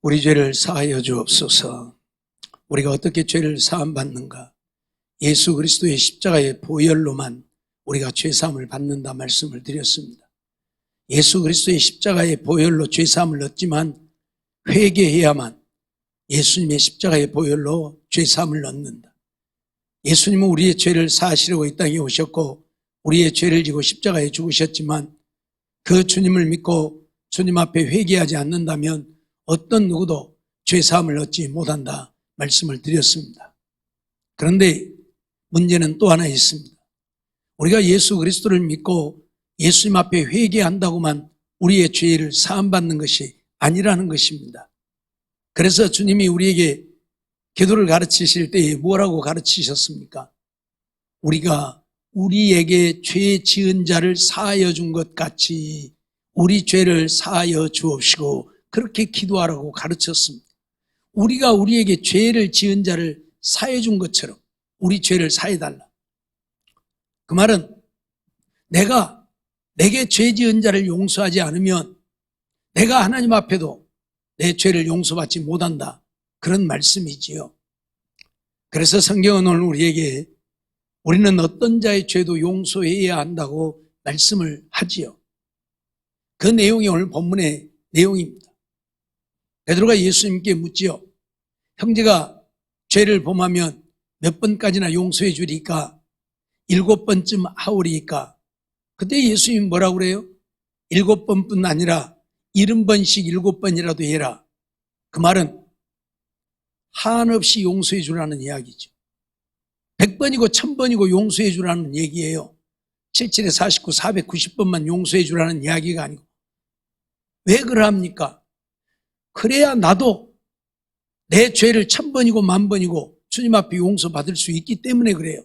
우리 죄를 사하여 주옵소서. 우리가 어떻게 죄를 사함 받는가? 예수 그리스도의 십자가의 보혈로만 우리가 죄 사함을 받는다 말씀을 드렸습니다. 예수 그리스도의 십자가의 보혈로 죄 사함을 얻지만 회개해야만 예수님의 십자가의 보혈로 죄 사함을 얻는다. 예수님은 우리의 죄를 사하시려고 이 땅에 오셨고 우리의 죄를 지고 십자가에 죽으셨지만 그 주님을 믿고 주님 앞에 회개하지 않는다면 어떤 누구도 죄 사함을 얻지 못한다 말씀을 드렸습니다. 그런데 문제는 또 하나 있습니다. 우리가 예수 그리스도를 믿고 예수님 앞에 회개한다고만 우리의 죄를 사함받는 것이 아니라는 것입니다. 그래서 주님이 우리에게 기도를 가르치실 때에 뭐라고 가르치셨습니까? 우리가 우리에게 죄 지은 자를 사하여 준 것 같이 우리 죄를 사하여 주옵시고 그렇게 기도하라고 가르쳤습니다. 우리가 우리에게 죄를 지은 자를 사해 준 것처럼 우리 죄를 사해 달라. 그 말은 내가 내게 죄 지은 자를 용서하지 않으면 내가 하나님 앞에도 내 죄를 용서받지 못한다. 그런 말씀이지요. 그래서 성경은 오늘 우리에게 우리는 어떤 자의 죄도 용서해야 한다고 말씀을 하지요. 그 내용이 오늘 본문의 내용입니다. 베드로가 예수님께 묻지요. 형제가 죄를 범하면 몇 번까지나 용서해 주리까? 일곱 번쯤 하오리까? 그때 예수님이 뭐라고 그래요? 일곱 번뿐 아니라 일흔 번씩 일곱 번이라도 해라. 그 말은 한없이 용서해 주라는 이야기죠. 백 번이고 천 번이고 용서해 주라는 얘기예요. 77에 49, 490번만 용서해 주라는 이야기가 아니고. 왜 그러합니까? 그래야 나도 내 죄를 천 번이고 만 번이고 주님 앞에 용서받을 수 있기 때문에 그래요.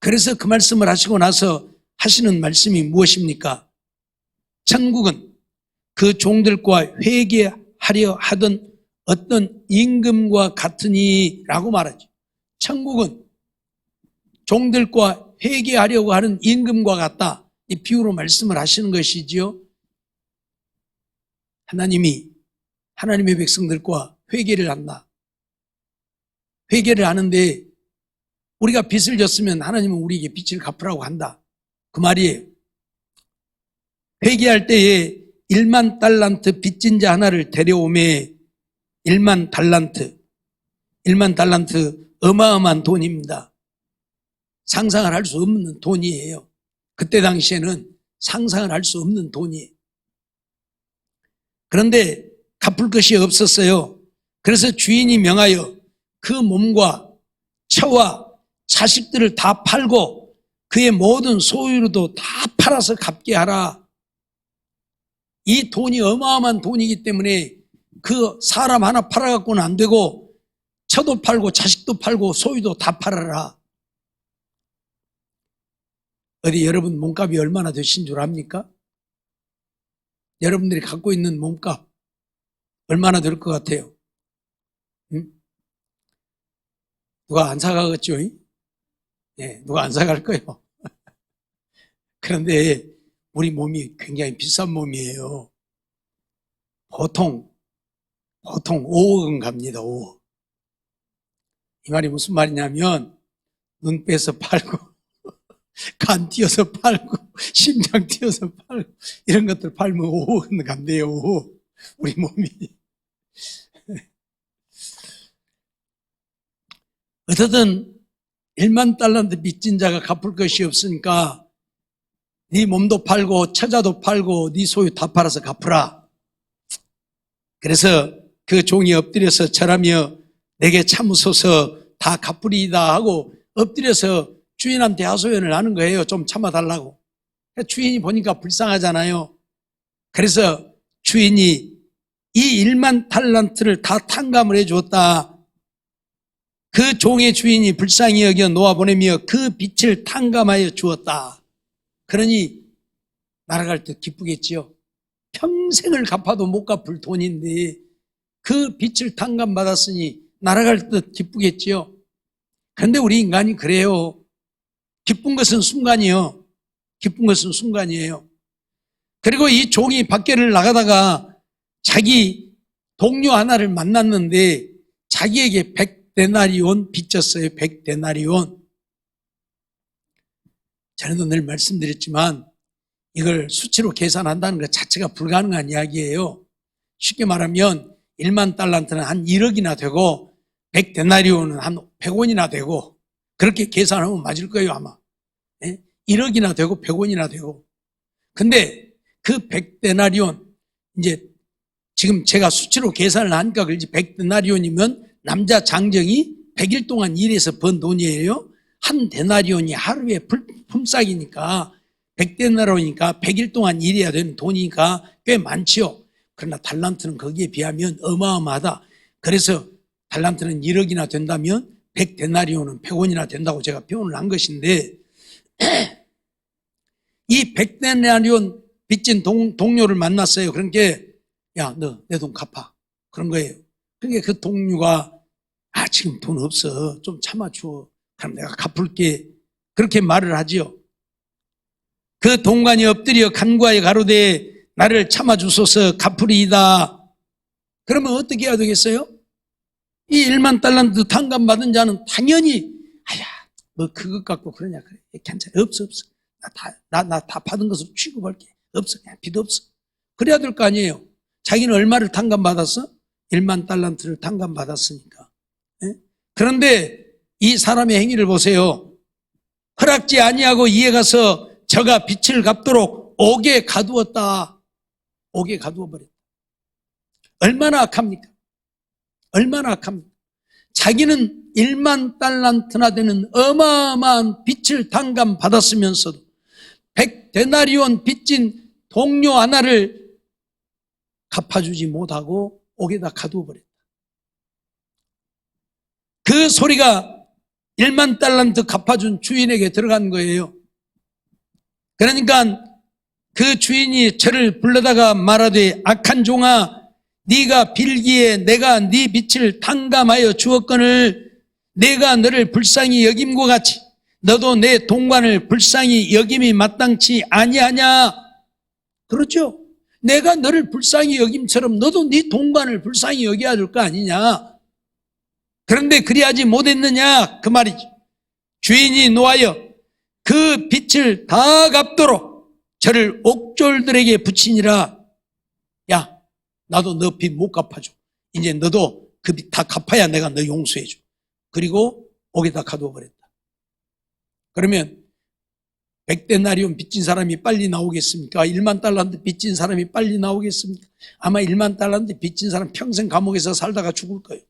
그래서 그 말씀을 하시고 나서 하시는 말씀이 무엇입니까? 천국은 그 종들과 회개하려 하던 어떤 임금과 같으니 라고 말하죠. 천국은 종들과 회개하려고 하는 임금과 같다. 이 비유로 말씀을 하시는 것이지요. 하나님이 하나님의 백성들과 회개를 한다. 회개를 하는데 우리가 빚을 졌으면 하나님은 우리에게 빚을 갚으라고 한다. 그 말이에요. 회개할 때에 1만 달란트 빚진 자 하나를 데려오매 1만 달란트, 1만 달란트 어마어마한 돈입니다. 상상을 할 수 없는 돈이에요. 그때 당시에는 상상을 할 수 없는 돈이에요. 그런데 갚을 것이 없었어요. 그래서 주인이 명하여 그 몸과 처와 자식들을 다 팔고 그의 모든 소유로도 다 팔아서 갚게 하라. 이 돈이 어마어마한 돈이기 때문에 그 사람 하나 팔아갖고는 안 되고 처도 팔고 자식도 팔고 소유도 다 팔아라. 어디 여러분 몸값이 얼마나 되신 줄 압니까? 여러분들이 갖고 있는 몸값 얼마나 될 것 같아요? 응? 누가 안 사가겠죠? 예, 누가 안 사갈 거예요. 그런데 우리 몸이 굉장히 비싼 몸이에요. 보통, 보통 5억은 갑니다, 5억. 이 말이 무슨 말이냐면, 눈 빼서 팔고, 간 띄어서 팔고, 심장 띄어서 팔고, 이런 것들 팔면 5억은 간대요, 5억. 우리 몸이. 어떻든 1만 달란트 빚진 자가 갚을 것이 없으니까 네 몸도 팔고 처자도 팔고 네 소유 다 팔아서 갚으라. 그래서 그 종이 엎드려서 절하며 내게 참으소서 다 갚으리이다 하고 엎드려서 주인한테 하소연을 하는 거예요. 좀 참아달라고. 주인이 보니까 불쌍하잖아요. 그래서 주인이 이 1만 탈란트를 다 탕감을 해 주었다. 그 종의 주인이 불쌍히 여겨 놓아보내며 그 빛을 탕감하여 주었다. 그러니 날아갈 때 기쁘겠지요. 평생을 갚아도 못 갚을 돈인데 그 빛을 탕감받았으니 날아갈 듯 기쁘겠지요. 그런데 우리 인간이 그래요. 기쁜 것은 순간이요. 기쁜 것은 순간이에요. 그리고 이 종이 밖에를 나가다가 자기 동료 하나를 만났는데 자기에게 100 데나리온 빚졌어요. 100 데나리온. 전에도 늘 말씀드렸지만 이걸 수치로 계산한다는 것 자체가 불가능한 이야기예요. 쉽게 말하면 1만 달란트는 한 1억이나 되고 100 데나리온은 한 100원이나 되고 그렇게 계산하면 맞을 거예요 아마. 예? 1억이나 되고 100원이나 되고. 근데 그 100데나리온 이제 지금 제가 수치로 계산을 하니까 그렇지 100데나리온이면 남자 장정이 100일 동안 일해서 번 돈이에요. 한 데나리온이 하루에 풀- 품삯이니까 100데나리온이니까 100일 동안 일해야 되는 돈이니까 꽤 많지요. 그러나 달란트는 거기에 비하면 어마어마하다. 그래서 달란트는 1억이나 된다면 100데나리온은 100원이나 된다고 제가 표현을 한 것인데 이 100데나리온 빚진 동, 동료를 만났어요. 그러니까 야, 너 내 돈 갚아. 그런 거예요. 그러니까 그 동료가 아, 지금 돈 없어. 좀 참아줘. 그럼 내가 갚을게. 그렇게 말을 하지요. 그 동관이 엎드려 간과에 가로되 나를 참아주소서 갚으리이다. 그러면 어떻게 해야 되겠어요? 이 1만 달란트 탕감 받은 자는 당연히 아야 뭐 그것 갖고 그러냐 그래 괜찮아 없어 없어 나다나나 다 받은 것으로 취급할게 없어 그냥 빚 없어 그래야 될 거 아니에요 자기는 얼마를 탕감 받았어? 1만 달란트를 탕감받았으니까 예? 그런데 이 사람의 행위를 보세요 허락지 아니하고 이에 가서 저가 빚을 갚도록 옥에 가두었다 옥에 가두어 버렸다 얼마나 악합니까? 얼마나 악합니까? 자기는 1만 달란트나 되는 어마어마한 빚을 당감 받았으면서도 100데나리온 빚진 동료 하나를 갚아주지 못하고 옥에다 가두어 버렸다. 그 소리가 1만 달란트 갚아준 주인에게 들어간 거예요. 그러니까 그 주인이 저를 불러다가 말하되 악한 종아 네가 빌기에 내가 네 빛을 탕감하여 주었거늘 내가 너를 불쌍히 여김과 같이 너도 내 동관을 불쌍히 여김이 마땅치 아니하냐 그렇죠 내가 너를 불쌍히 여김처럼 너도 네 동관을 불쌍히 여겨야 될 거 아니냐 그런데 그리하지 못했느냐 그 말이지 주인이 노하여 그 빛을 다 갚도록 저를 옥졸들에게 붙이니라 야 나도 너 빚 못 갚아줘. 이제 너도 그 빚 다 갚아야 내가 너 용서해줘. 그리고 옥에다 가두어 버렸다. 그러면 100데나리온 빚진 사람이 빨리 나오겠습니까? 1만 달란트 빚진 사람이 빨리 나오겠습니까? 아마 1만 달란트 빚진 사람 평생 감옥에서 살다가 죽을 거예요.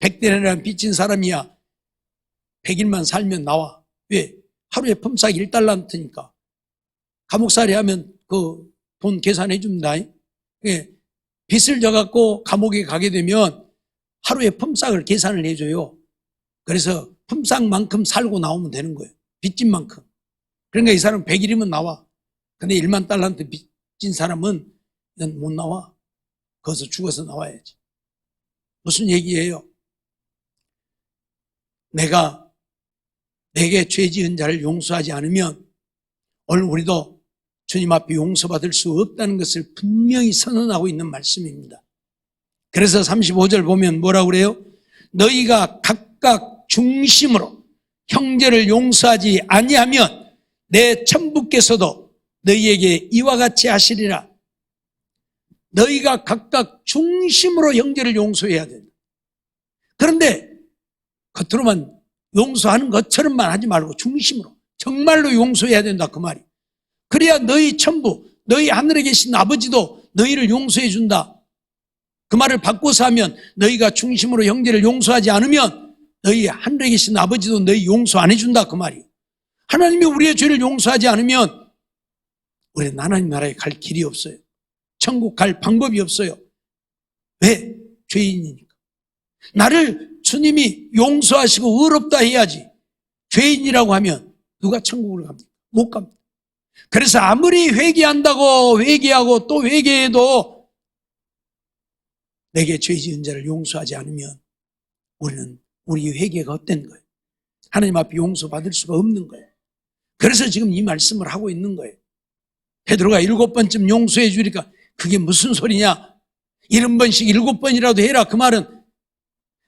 100데나리온 빚진 사람이야 100일만 살면 나와. 왜? 하루에 품삯 1달란트니까. 감옥살이 하면 그 돈 계산해 줍니다. 예. 빚을 져갖고 감옥에 가게 되면 하루에 품삯을 계산을 해줘요. 그래서 품삯만큼 살고 나오면 되는 거예요. 빚진 만큼. 그러니까 이 사람 100일이면 나와. 근데 1만 달러한테 빚진 사람은 못 나와. 거기서 죽어서 나와야지. 무슨 얘기예요? 내가 내게 죄 지은 자를 용서하지 않으면 오늘 우리도 주님 앞에 용서받을 수 없다는 것을 분명히 선언하고 있는 말씀입니다. 그래서 35절 보면 뭐라고 그래요? 너희가 각각 중심으로 형제를 용서하지 아니하면 내 천부께서도 너희에게 이와 같이 하시리라. 너희가 각각 중심으로 형제를 용서해야 된다. 그런데 겉으로만 용서하는 것처럼만 하지 말고 중심으로 정말로 용서해야 된다 그 말이. 그래야 너희 천부, 너희 하늘에 계신 아버지도 너희를 용서해 준다. 그 말을 바꿔서 하면 너희가 중심으로 형제를 용서하지 않으면 너희 하늘에 계신 아버지도 너희 용서 안 해준다 그 말이에요. 하나님이 우리의 죄를 용서하지 않으면 우리는 하나님 나라에 갈 길이 없어요. 천국 갈 방법이 없어요. 왜? 죄인이니까. 나를 주님이 용서하시고 의롭다 해야지. 죄인이라고 하면 누가 천국을 갑니까? 못 갑니다. 그래서 아무리 회개한다고 회개하고 또 회개해도 내게 죄 지은 자를 용서하지 않으면 우리는 우리 회개가 헛된 거예요. 하나님 앞에 용서받을 수가 없는 거예요. 그래서 지금 이 말씀을 하고 있는 거예요. 베드로가 일곱 번쯤 용서해 주니까 그게 무슨 소리냐? 일흔 번씩 일곱 번이라도 해라. 그 말은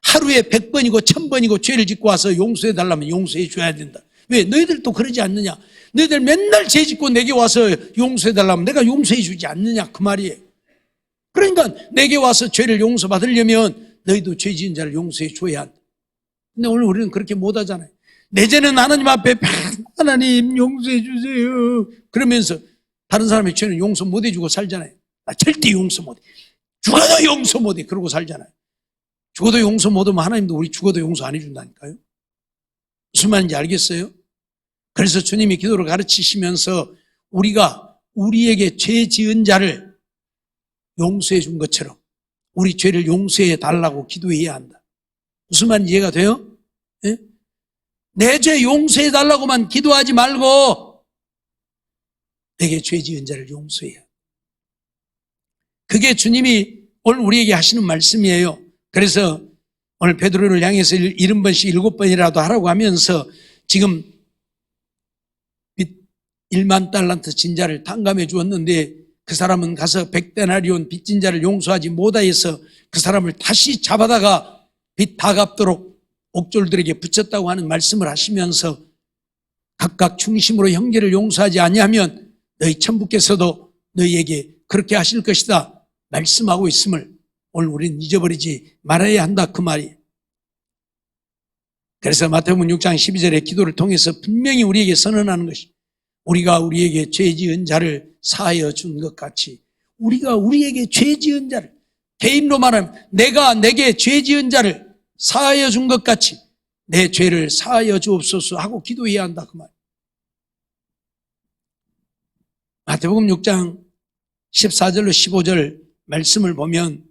하루에 백 번이고 천 번이고 죄를 짓고 와서 용서해 달라면 용서해 줘야 된다. 왜? 너희들도 그러지 않느냐? 너희들 맨날 죄 짓고 내게 와서 용서해 달라면 내가 용서해 주지 않느냐? 그 말이에요. 그러니까 내게 와서 죄를 용서받으려면 너희도 죄 지은 자를 용서해 줘야 한다. 근데 오늘 우리는 그렇게 못 하잖아요. 내 죄는 하나님 앞에 하나님 용서해 주세요. 그러면서 다른 사람의 죄는 용서 못 해주고 살잖아요. 나 절대 용서 못 해. 죽어도 용서 못 해. 그러고 살잖아요. 죽어도 용서 못 하면 하나님도 우리 죽어도 용서 안 해준다니까요. 무슨 말인지 알겠어요? 그래서 주님이 기도를 가르치시면서 우리가 우리에게 죄 지은 자를 용서해 준 것처럼 우리 죄를 용서해 달라고 기도해야 한다. 무슨 말인지 이해가 돼요? 예? 내 죄 용서해 달라고만 기도하지 말고 내게 죄 지은 자를 용서해야. 그게 주님이 오늘 우리에게 하시는 말씀이에요. 그래서 오늘 베드로를 향해서 일흔 번씩 일곱 번이라도 하라고 하면서 지금 1만 달란트 진자를 탕감해 주었는데 그 사람은 가서 백데나리온 빚진 자를 용서하지 못하여서 그 사람을 다시 잡아다가 빚 다 갚도록 옥졸들에게 붙였다고 하는 말씀을 하시면서 각각 중심으로 형제를 용서하지 아니하면 너희 천부께서도 너희에게 그렇게 하실 것이다 말씀하고 있음을 오늘 우리는 잊어버리지 말아야 한다 그 말이. 그래서 마태복음 6장 12절의 기도를 통해서 분명히 우리에게 선언하는 것이 우리가 우리에게 죄 지은 자를 사하여 준 것 같이 우리가 우리에게 죄 지은 자를 개인로 말하면 내가 내게 죄 지은 자를 사하여 준 것 같이 내 죄를 사하여 주옵소서 하고 기도해야 한다 그 말. 마태복음 6장 14절로 15절 말씀을 보면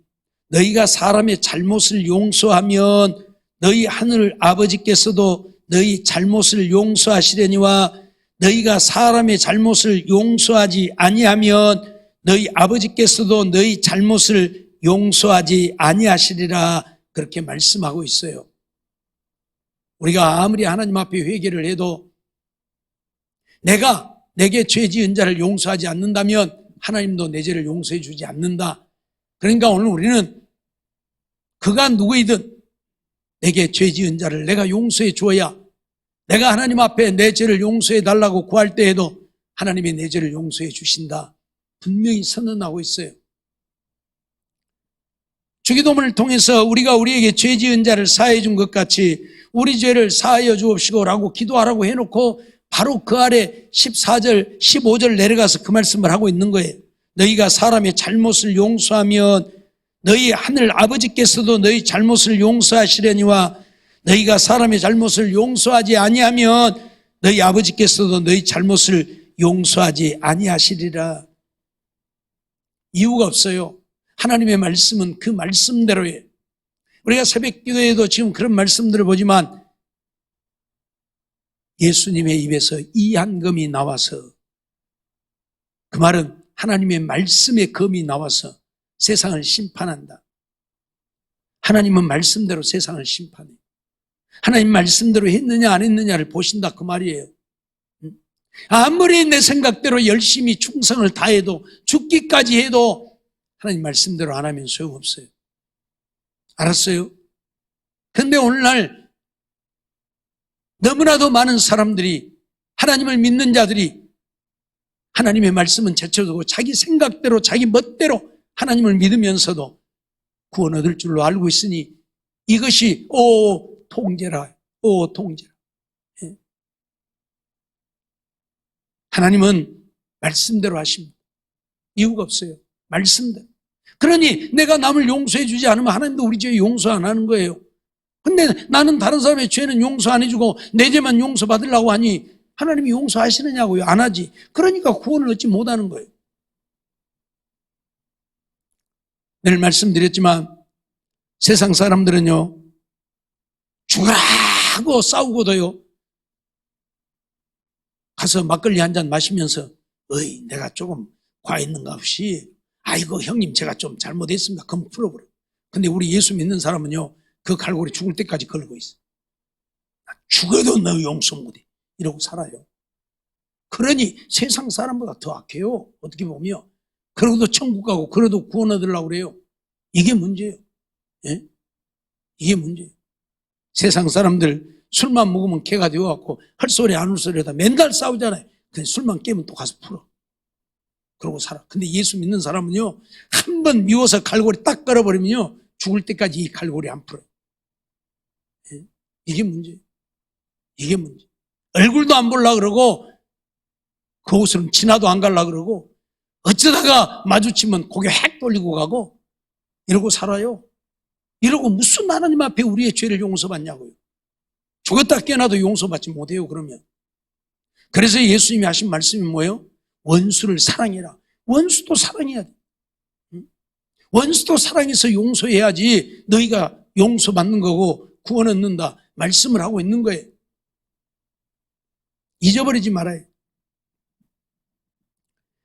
너희가 사람의 잘못을 용서하면 너희 하늘 아버지께서도 너희 잘못을 용서하시려니와 너희가 사람의 잘못을 용서하지 아니하면 너희 아버지께서도 너희 잘못을 용서하지 아니하시리라 그렇게 말씀하고 있어요. 우리가 아무리 하나님 앞에 회개를 해도 내가 내게 죄 지은 자를 용서하지 않는다면 하나님도 내 죄를 용서해 주지 않는다. 그러니까 오늘 우리는 그가 누구이든 내게 죄 지은 자를 내가 용서해 주어야 내가 하나님 앞에 내 죄를 용서해 달라고 구할 때에도 하나님이 내 죄를 용서해 주신다. 분명히 선언하고 있어요. 주기도문을 통해서 우리가 우리에게 죄 지은 자를 사해 준 것 같이 우리 죄를 사하여 주옵시고라고 기도하라고 해놓고 바로 그 아래 14절, 15절 내려가서 그 말씀을 하고 있는 거예요. 너희가 사람의 잘못을 용서하면 너희 하늘 아버지께서도 너희 잘못을 용서하시려니와 너희가 사람의 잘못을 용서하지 아니하면 너희 아버지께서도 너희 잘못을 용서하지 아니하시리라. 이유가 없어요. 하나님의 말씀은 그 말씀대로예요. 우리가 새벽 기도에도 지금 그런 말씀들을 보지만 예수님의 입에서 이 한금이 나와서 그 말은 하나님의 말씀의 검이 나와서 세상을 심판한다. 하나님은 말씀대로 세상을 심판해. 하나님 말씀대로 했느냐 안 했느냐를 보신다 그 말이에요. 아무리 내 생각대로 열심히 충성을 다해도 죽기까지 해도 하나님 말씀대로 안 하면 소용없어요. 알았어요? 근데 오늘날 너무나도 많은 사람들이 하나님을 믿는 자들이 하나님의 말씀은 제쳐두고 자기 생각대로 자기 멋대로 하나님을 믿으면서도 구원 얻을 줄로 알고 있으니 이것이 오 통제라 오 통제라 예. 하나님은 말씀대로 하십니다 이유가 없어요 말씀대로 그러니 내가 남을 용서해 주지 않으면 하나님도 우리 죄 용서 안 하는 거예요 근데 나는 다른 사람의 죄는 용서 안 해주고 내 죄만 용서 받으려고 하니 하나님이 용서하시느냐고요? 안 하지. 그러니까 구원을 얻지 못하는 거예요. 늘 말씀드렸지만 세상 사람들은요, 죽으라고 싸우고도요, 가서 막걸리 한 잔 마시면서, 어이, 내가 조금 과했는가 없이, 아이고, 형님, 제가 좀 잘못했습니다. 그럼 풀어버려. 근데 우리 예수 믿는 사람은요, 그 갈고리 죽을 때까지 걸고 있어. 죽어도 너 용서 못해. 이러고 살아요. 그러니 세상 사람보다 더 악해요. 어떻게 보면. 그러고도 천국 가고, 그래도 구원 얻으려고 그래요. 이게 문제예요. 예? 이게 문제예요. 세상 사람들 술만 먹으면 개가 되어갖고 할 소리 안 할 소리다 맨날 싸우잖아요. 근데 술만 깨면 또 가서 풀어. 그러고 살아. 근데 예수 믿는 사람은요, 한 번 미워서 갈고리 딱 걸어버리면요, 죽을 때까지 이 갈고리 안 풀어요. 예? 이게 문제예요. 이게 문제. 얼굴도 안 볼라 그러고, 그 옷은 지나도 안 갈라 그러고, 어쩌다가 마주치면 고개 획 돌리고 가고, 이러고 살아요. 이러고 무슨 하나님 앞에 우리의 죄를 용서받냐고요. 죽었다 깨어나도 용서받지 못해요, 그러면. 그래서 예수님이 하신 말씀이 뭐예요? 원수를 사랑해라. 원수도 사랑해야 돼. 응? 원수도 사랑해서 용서해야지 너희가 용서받는 거고 구원 얻는다. 말씀을 하고 있는 거예요. 잊어버리지 말아요.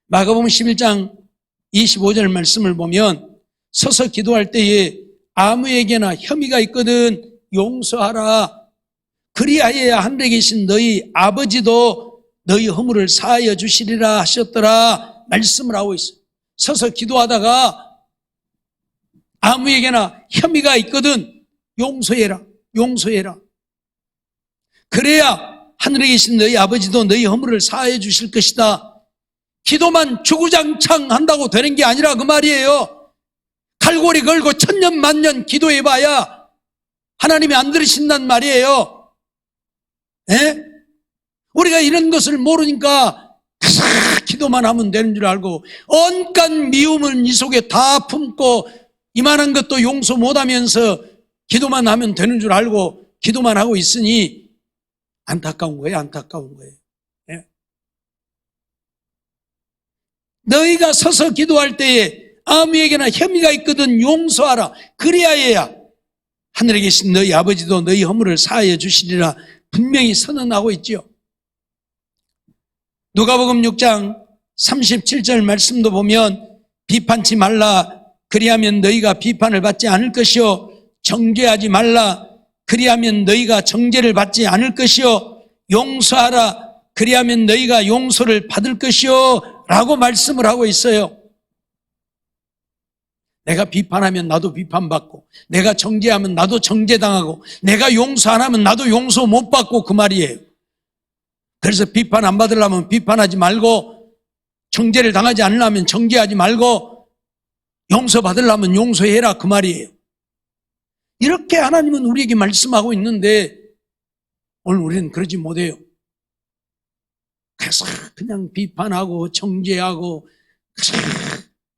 마가복음 11장 25절 말씀을 보면 서서 기도할 때에 아무에게나 혐의가 있거든 용서하라. 그리하여야 하늘에 계신 너희 아버지도 너희 허물을 사하여 주시리라 하셨더라 말씀을 하고 있어요. 서서 기도하다가 아무에게나 혐의가 있거든 용서해라. 용서해라. 그래야 하늘에 계신 너희 아버지도 너희 허물을 사하여 주실 것이다. 기도만 주구장창 한다고 되는 게 아니라 그 말이에요. 칼고리 걸고 천년 만년 기도해봐야 하나님이 안 들으신단 말이에요. 예? 우리가 이런 것을 모르니까 기도만 하면 되는 줄 알고 온갖 미움을 이 속에 다 품고 이만한 것도 용서 못하면서 기도만 하면 되는 줄 알고 기도만 하고 있으니 안타까운 거예요. 안타까운 거예요. 예? 너희가 서서 기도할 때에 아무에게나 혐의가 있거든 용서하라. 그리하여야 하늘에 계신 너희 아버지도 너희 허물을 사하여 주시리라 분명히 선언하고 있지요. 누가복음 6장 37절 말씀도 보면 비판치 말라. 그리하면 너희가 비판을 받지 않을 것이요. 정죄하지 말라. 그리하면 너희가 정죄를 받지 않을 것이요. 용서하라. 그리하면 너희가 용서를 받을 것이요. 라고 말씀을 하고 있어요. 내가 비판하면 나도 비판받고, 내가 정죄하면 나도 정죄당하고, 내가 용서 안 하면 나도 용서 못 받고 그 말이에요. 그래서 비판 안 받으려면 비판하지 말고, 정죄를 당하지 않으려면 정죄하지 말고, 용서 받으려면 용서해라 그 말이에요. 이렇게 하나님은 우리에게 말씀하고 있는데, 오늘 우리는 그러지 못해요. 그래서 그냥 비판하고 정죄하고,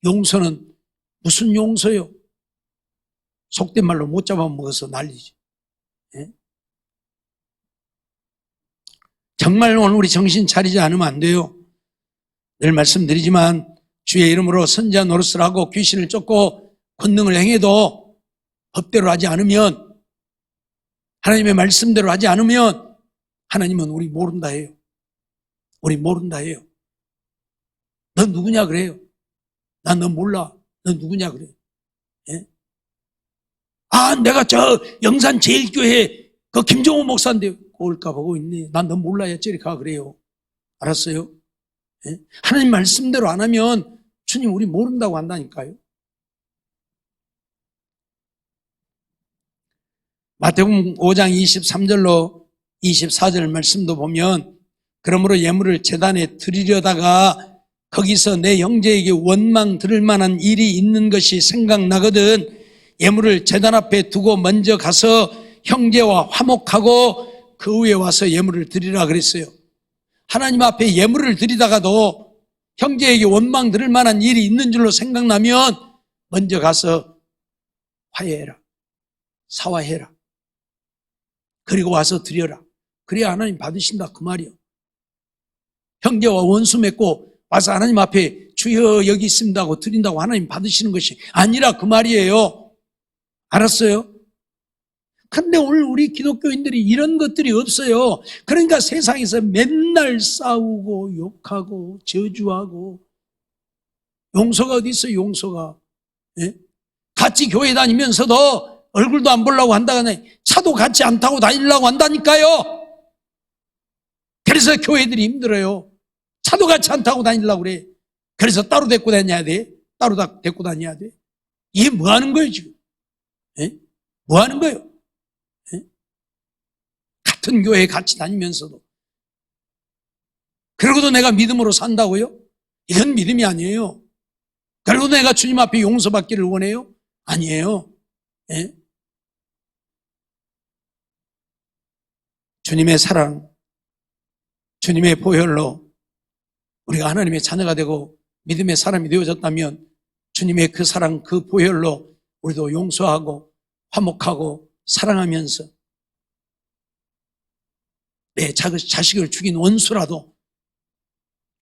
용서는 무슨 용서요? 속된 말로 못 잡아먹어서 난리지. 예? 정말 오늘 우리 정신 차리지 않으면 안 돼요. 늘 말씀드리지만 주의 이름으로 선자 노릇을 하고 귀신을 쫓고 권능을 행해도 법대로 하지 않으면 하나님의 말씀대로 하지 않으면 하나님은 우리 모른다 해요. 우리 모른다 해요. 넌 누구냐 그래요. 난 너 몰라. 너 누구냐 그래. 예? 아, 내가 저 영산 제일교회 그 김종호 목사인데 올까 보고 있네. 난너 몰라 야 저리 가 그래요. 알았어요? 예? 하나님 말씀대로 안 하면 주님 우리 모른다고 한다니까요. 마태복음 5장 23절로 24절 말씀도 보면 그러므로 예물을 재단에 드리려다가 거기서 내 형제에게 원망 들을 만한 일이 있는 것이 생각나거든 예물을 재단 앞에 두고 먼저 가서 형제와 화목하고 그 후에 와서 예물을 드리라 그랬어요. 하나님 앞에 예물을 드리다가도 형제에게 원망 들을 만한 일이 있는 줄로 생각나면 먼저 가서 화해해라. 사화해라. 그리고 와서 드려라. 그래야 하나님 받으신다 그 말이요. 형제와 원수 맺고 와서 하나님 앞에 주여 여기 있습니다 하고 드린다고 하나님 받으시는 것이 아니라 그 말이에요. 알았어요? 근데 오늘 우리 기독교인들이 이런 것들이 없어요. 그러니까 세상에서 맨날 싸우고 욕하고 저주하고 용서가 어디 있어요, 용서가. 예? 같이 교회 다니면서도 얼굴도 안 보려고 한다거나 차도 같이 안 타고 다니려고 한다니까요. 그래서 교회들이 힘들어요. 차도 같이 안 타고 다니려고 그래. 그래서 따로 데리고 다녀야 돼. 따로 다 데리고 다녀야 돼. 이게 뭐 하는 거예요, 지금? 예? 뭐 하는 거예요? 예? 같은 교회에 같이 다니면서도. 그러고도 내가 믿음으로 산다고요? 이건 믿음이 아니에요. 그리고 내가 주님 앞에 용서받기를 원해요? 아니에요. 예? 주님의 사랑, 주님의 보혈로 우리가 하나님의 자녀가 되고 믿음의 사람이 되어졌다면 주님의 그 사랑, 그 보혈로 우리도 용서하고 화목하고 사랑하면서 내 자- 자식을 죽인 원수라도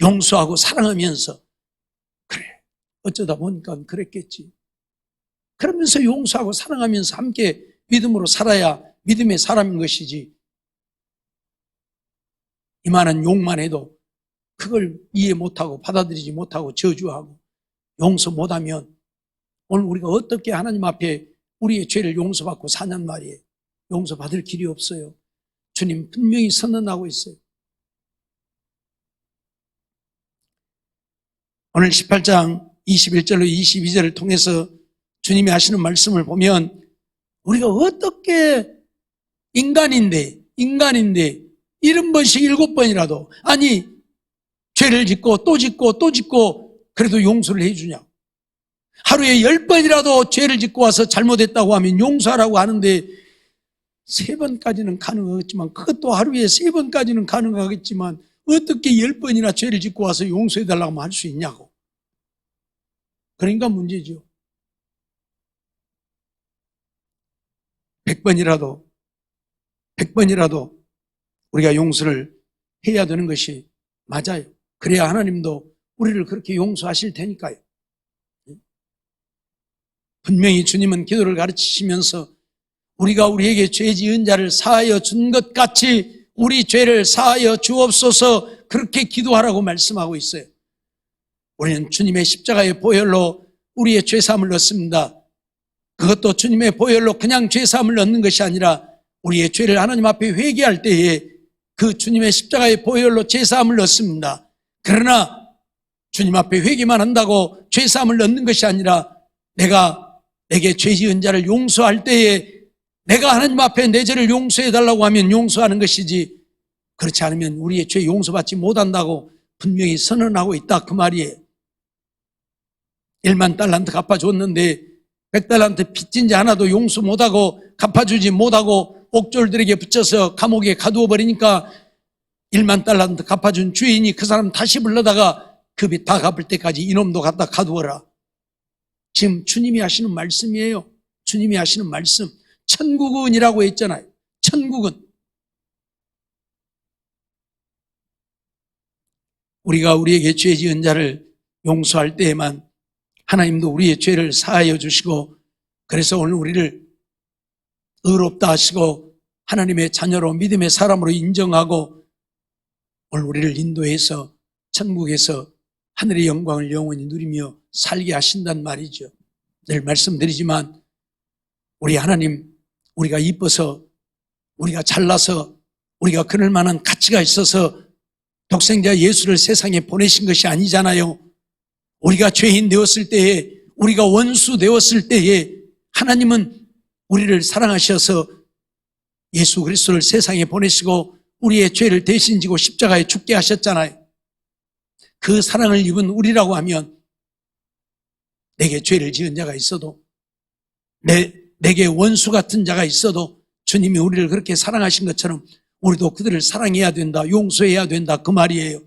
용서하고 사랑하면서 그래 어쩌다 보니까 그랬겠지. 그러면서 용서하고 사랑하면서 함께 믿음으로 살아야 믿음의 사람인 것이지. 이만한 욕만 해도 그걸 이해 못하고 받아들이지 못하고 저주하고 용서 못하면 오늘 우리가 어떻게 하나님 앞에 우리의 죄를 용서받고 사냔 말이에요. 용서받을 길이 없어요. 주님 분명히 선언하고 있어요. 오늘 18장 21절로 22절을 통해서 주님이 하시는 말씀을 보면 우리가 어떻게 인간인데, 인간인데, 일흔 번씩 일곱 번이라도, 아니, 죄를 짓고 또 짓고 또 짓고 그래도 용서를 해주냐. 하루에 열 번이라도 죄를 짓고 와서 잘못했다고 하면 용서하라고 하는데 세 번까지는 가능하겠지만 그것도 하루에 세 번까지는 가능하겠지만 어떻게 열 번이나 죄를 짓고 와서 용서해달라고 할 수 있냐고. 그러니까 문제죠. 백 번이라도, 백 번이라도 우리가 용서를 해야 되는 것이 맞아요. 그래야 하나님도 우리를 그렇게 용서하실 테니까요. 분명히 주님은 기도를 가르치시면서 우리가 우리에게 죄 지은 자를 사하여 준 것 같이 우리 죄를 사하여 주옵소서 그렇게 기도하라고 말씀하고 있어요. 우리는 주님의 십자가의 보혈로 우리의 죄사함을 얻습니다. 그것도 주님의 보혈로 그냥 죄사함을 얻는 것이 아니라 우리의 죄를 하나님 앞에 회개할 때에 그 주님의 십자가의 보혈로 죄사함을 얻습니다. 그러나 주님 앞에 회개만 한다고 죄사함을 얻는 것이 아니라 내가 내게 죄 지은 자를 용서할 때에 내가 하나님 앞에 내 죄를 용서해 달라고 하면 용서하는 것이지 그렇지 않으면 우리의 죄 용서받지 못한다고 분명히 선언하고 있다 그 말이에요. 1만 달란트 갚아줬는데 100달란트 빚진 자 하나도 용서 못하고 갚아주지 못하고 옥졸들에게 붙여서 감옥에 가두어 버리니까 1만 달란트 갚아준 주인이 그 사람 다시 불러다가 그 빚 다 갚을 때까지 이놈도 갖다 가두어라. 지금 주님이 하시는 말씀이에요. 주님이 하시는 말씀. 천국은이라고 했잖아요. 천국은. 우리가 우리에게 죄 지은 자를 용서할 때에만 하나님도 우리의 죄를 사하여 주시고 그래서 오늘 우리를 의롭다 하시고 하나님의 자녀로 믿음의 사람으로 인정하고 오늘 우리를 인도해서 천국에서 하늘의 영광을 영원히 누리며 살게 하신단 말이죠. 늘 말씀드리지만 우리 하나님 우리가 이뻐서 우리가 잘나서 우리가 그럴 만한 가치가 있어서 독생자 예수를 세상에 보내신 것이 아니잖아요. 우리가 죄인 되었을 때에 우리가 원수 되었을 때에 하나님은 우리를 사랑하셔서 예수 그리스도를 세상에 보내시고 우리의 죄를 대신 지고 십자가에 죽게 하셨잖아요. 그 사랑을 입은 우리라고 하면 내게 죄를 지은 자가 있어도 내, 내게 원수 같은 자가 있어도 주님이 우리를 그렇게 사랑하신 것처럼 우리도 그들을 사랑해야 된다, 용서해야 된다 그 말이에요.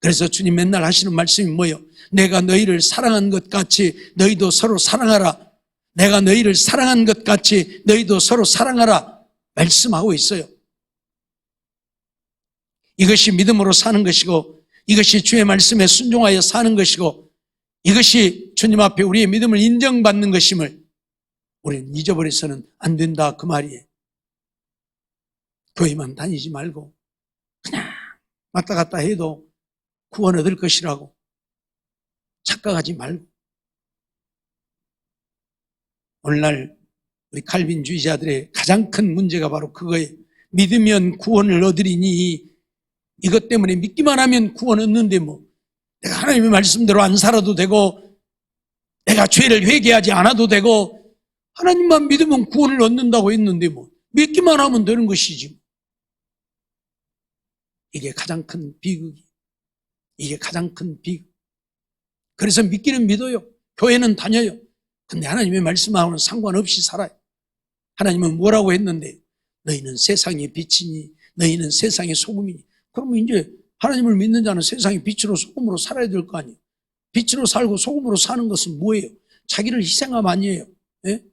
그래서 주님 맨날 하시는 말씀이 뭐예요? 내가 너희를 사랑한 것 같이 너희도 서로 사랑하라. 내가 너희를 사랑한 것 같이 너희도 서로 사랑하라. 말씀하고 있어요. 이것이 믿음으로 사는 것이고 이것이 주의 말씀에 순종하여 사는 것이고 이것이 주님 앞에 우리의 믿음을 인정받는 것임을 우리는 잊어버려서는 안 된다 그 말이에요. 교회만 다니지 말고 그냥 왔다 갔다 해도 구원 얻을 것이라고 착각하지 말고 오늘날 우리 칼빈주의자들의 가장 큰 문제가 바로 그거예요. 믿으면 구원을 얻으리니 이것 때문에 믿기만 하면 구원 얻는데 뭐 내가 하나님의 말씀대로 안 살아도 되고 내가 죄를 회개하지 않아도 되고 하나님만 믿으면 구원을 얻는다고 했는데 뭐 믿기만 하면 되는 것이지. 이게 가장 큰 비극이. 이게 가장 큰 비극. 그래서 믿기는 믿어요. 교회는 다녀요. 근데 하나님의 말씀하고는 상관없이 살아요. 하나님은 뭐라고 했는데 너희는 세상의 빛이니 너희는 세상의 소금이니 그러면 이제 하나님을 믿는 자는 세상의 빛으로 소금으로 살아야 될 거 아니에요. 빛으로 살고 소금으로 사는 것은 뭐예요? 자기를 희생함 아니에요. 예?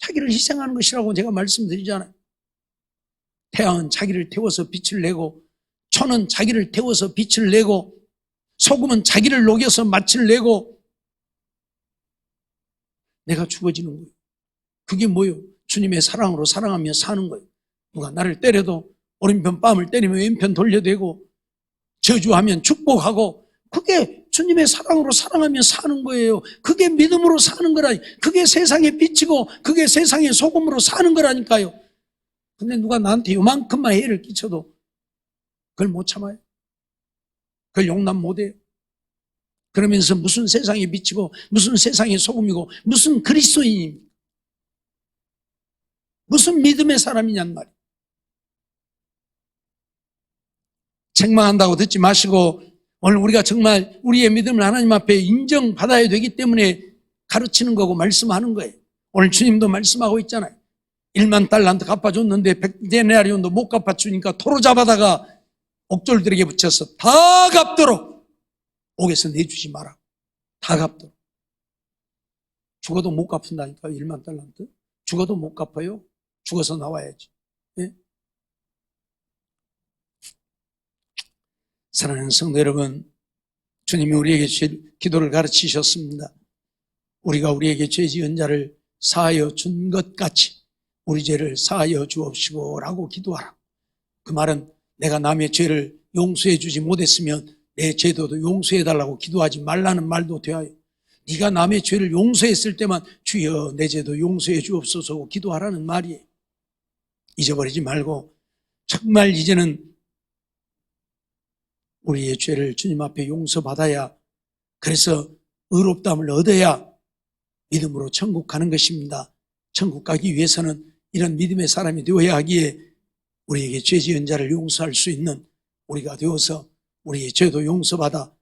자기를 희생하는 것이라고 제가 말씀드리잖아요. 태양은 자기를 태워서 빛을 내고 천은 자기를 태워서 빛을 내고 소금은 자기를 녹여서 맛을 내고 내가 죽어지는 거예요. 그게 뭐예요? 주님의 사랑으로 사랑하며 사는 거예요. 누가 나를 때려도 오른편 뺨을 때리면 왼편 돌려대고 저주하면 축복하고 그게 주님의 사랑으로 사랑하며 사는 거예요. 그게 믿음으로 사는 거라니. 그게 세상의 빛이고 그게 세상의 소금으로 사는 거라니까요. 근데 누가 나한테 요만큼만 해를 끼쳐도 그걸 못 참아요. 그걸 용납 못 해요. 그러면서 무슨 세상의 빛이고 무슨 세상의 소금이고 무슨 그리스도인입니까? 무슨 믿음의 사람이냔 말이에요. 책망한다고 듣지 마시고 오늘 우리가 정말 우리의 믿음을 하나님 앞에 인정받아야 되기 때문에 가르치는 거고 말씀하는 거예요. 오늘 주님도 말씀하고 있잖아요. 1만 달란트 갚아줬는데 100데나리온도 못 갚아주니까 토로 잡아다가 옥졸들에게 붙여서 다 갚도록 옥에서 내주지 마라. 다 갚도록. 죽어도 못 갚는다니까 1만 달란트. 죽어도 못 갚아요. 죽어서 나와야지. 예? 사랑하는 성도 여러분, 주님이 우리에게 죄- 기도를 가르치셨습니다. 우리가 우리에게 죄 지은 자를 사하여 준 것 같이 우리 죄를 사하여 주옵시고 라고 기도하라. 그 말은 내가 남의 죄를 용서해 주지 못했으면 내 죄도도 용서해 달라고 기도하지 말라는 말도 되어요. 네가 남의 죄를 용서했을 때만 주여 내 죄도 용서해 주옵소서 기도하라는 말이에요. 잊어버리지 말고 정말 이제는 우리의 죄를 주님 앞에 용서받아야 그래서 의롭다함을 얻어야 믿음으로 천국 가는 것입니다. 천국 가기 위해서는 이런 믿음의 사람이 되어야 하기에 우리에게 죄 지은 자를 용서할 수 있는 우리가 되어서 우리의 죄도 용서받아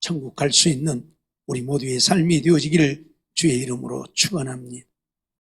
천국 갈 수 있는 우리 모두의 삶이 되어지기를 주의 이름으로 축원합니다.